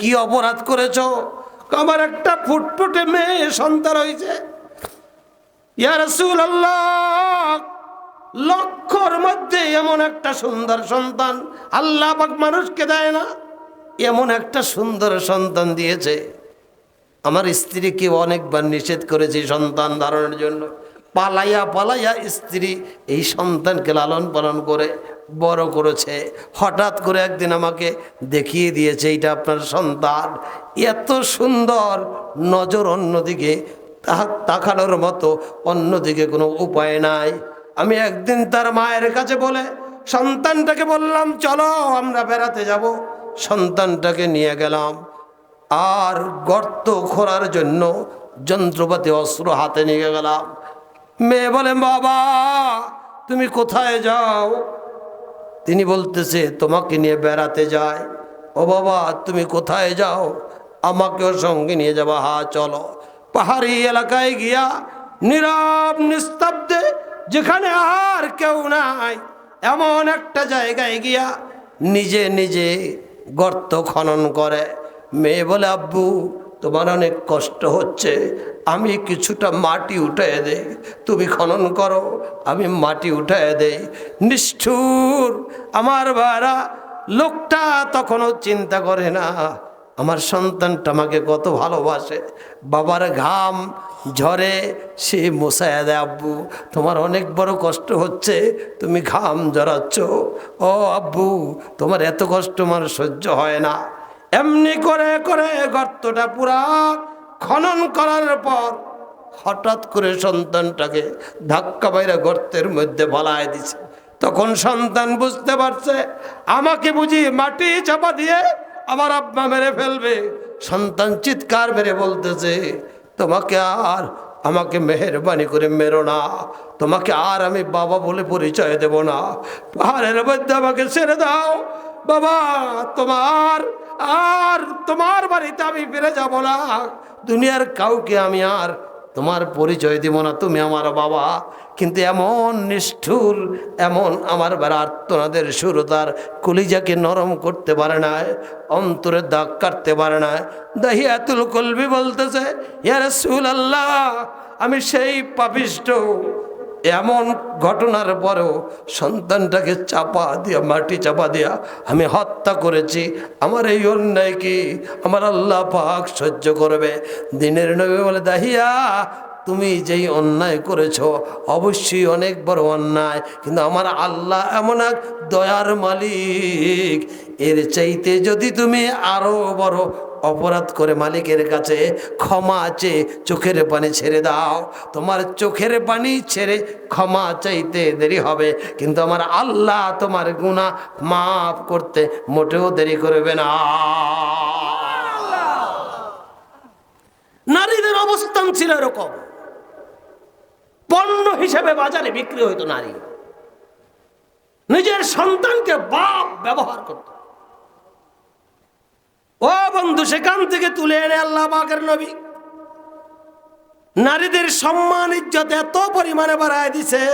কি অপরাধ করেছ? আমার একটা ফুটফুটে মেয়ে সন্তান হয়েছে। রাসূলুল্লাহ লক্ষর মধ্যে এমন একটা সুন্দর সন্তান আল্লাহ মানুষকে দেয় না, এমন একটা সুন্দর সন্তান দিয়েছে। আমার স্ত্রীকে অনেকবার নিষেধ করেছি সন্তান ধারণের জন্য। পালাইয়া পালাইয়া স্ত্রী এই সন্তানকে লালন পালন করে বড় করেছে, হঠাৎ করে একদিন আমাকে দেখিয়ে দিয়েছে এটা আপনার সন্তান। এত সুন্দর নজর অন্যদিকে তাকানোর মতো অন্যদিকে কোনো উপায় নাই। আমি একদিন তার মায়ের কাছে বলে, সন্তানটাকে বললাম, চলো আমরা বেড়াতে যাব। সন্তানটাকে নিয়ে গেলাম। আর গর্ত খোঁড়ার জন্য যন্ত্রপাতি, অস্ত্র হাতে নিয়ে গেলাম। মেয়ে বলে, বাবা, তুমি কোথায় যাও? তিনি বলতেছে, তোমাকে নিয়ে বেড়াতে যায় ও বাবা, তুমি কোথায় যাও? আমাকেও সঙ্গে নিয়ে যাবা। হা, চলো। পাহাড়ি এলাকায় গিয়া নীরব, নিস্তব্ধে, যেখানে আর কেউ নাই, এমন একটা জায়গায় গিয়া নিজে নিজে গর্ত খনন করে। মেয়ে বলে, আব্বু, তোমার অনেক কষ্ট হচ্ছে। আমি কিছুটা মাটি উঠে দেই তুমি খনন করো। আমি মাটি উঠায় দেই। নিষ্ঠুর আমার ভাড়া লোকটা তখনও চিন্তা করে না। আমার সন্তানটা আমাকে কত ভালোবাসে। বাবার ঘাম ঝরে, সে মশায় দেয়, আব্বু, তোমার অনেক বড় কষ্ট হচ্ছে, তুমি ঘাম জড়াচ্ছ ও আব্বু, তোমার এত কষ্ট আমার সহ্য হয় না। এমনি করে করে গর্তটা পুরা খনন করার পর হঠাৎ করে সন্তানটাকে ধাক্কা বাইরে গর্তের মধ্যে বলায় দিছে। তখন সন্তান বুঝতে পারছে, আমাকে বুঝি মাটি চাপা দিয়ে আমার আব্বা মেরে ফেলবে। সন্তান চিৎকার মেরে বলতেছে, তোমাকে আর আমাকে মেহরবানি করে মেরো না। তোমাকে আর আমি বাবা বলে পরিচয় দেব না। পাহাড়ের মধ্যে আমাকে ছেড়ে দাও। বাবা, তোমার আর তোমার বাড়িতে আমি ফিরে যাব না। দুনিয়ার কাউকে আমি আর তোমার পরিচয় দিব না তুমি আমার বাবা। কিন্তু এমন নিষ্ঠুর, এমন আমার আর্তনাদের সুরতার কলিজাকে নরম করতে পারে না, অন্তরে দাগ কাটতে পারে না। দাহিয়াতুল কলবি বলতেছে ইয়ার সুল আল্লাহ আমি সেই পাপিষ্ট এমন ঘটনার পরেও সন্তানটাকে চাপা দিয়া, মাটি চাপা দিয়া আমি হত্যা করেছি। আমার এই অন্যায় কি? আমার আল্লাহ পাক সহ্য করবে। দিনের নবী বলে, দাহিয়া, তুমি যেই অন্যায় করেছ, অবশ্যই অনেক বড় অন্যায়। কিন্তু আমার আল্লাহ এমন এক দয়ার মালিক। এর চাইতে যদি তুমি আরও বড় অপরাধ করে মালিকের কাছে ক্ষমা চেয়ে চোখের পানি ছেড়ে দাও। তোমার চোখের পানি ছেড়ে ক্ষমা চাইতে দেরি হবে, কিন্তু আমার আল্লাহ তোমার গুণা মাফ করতে মোটেও দেরি করবে না। নারীদের অবস্থান ছিল এরকম। পণ্য হিসেবে বাজারে বিক্রি হইতো নারী। নিজের সন্তানকে বাপ ব্যবহার করত। ও বন্ধু, সেখান থেকে তুলে এনে আল্লাহ পাকের নবী নারীদের সম্মান, ইজ্জত এত পরিমাণে বাড়ায় দিছে।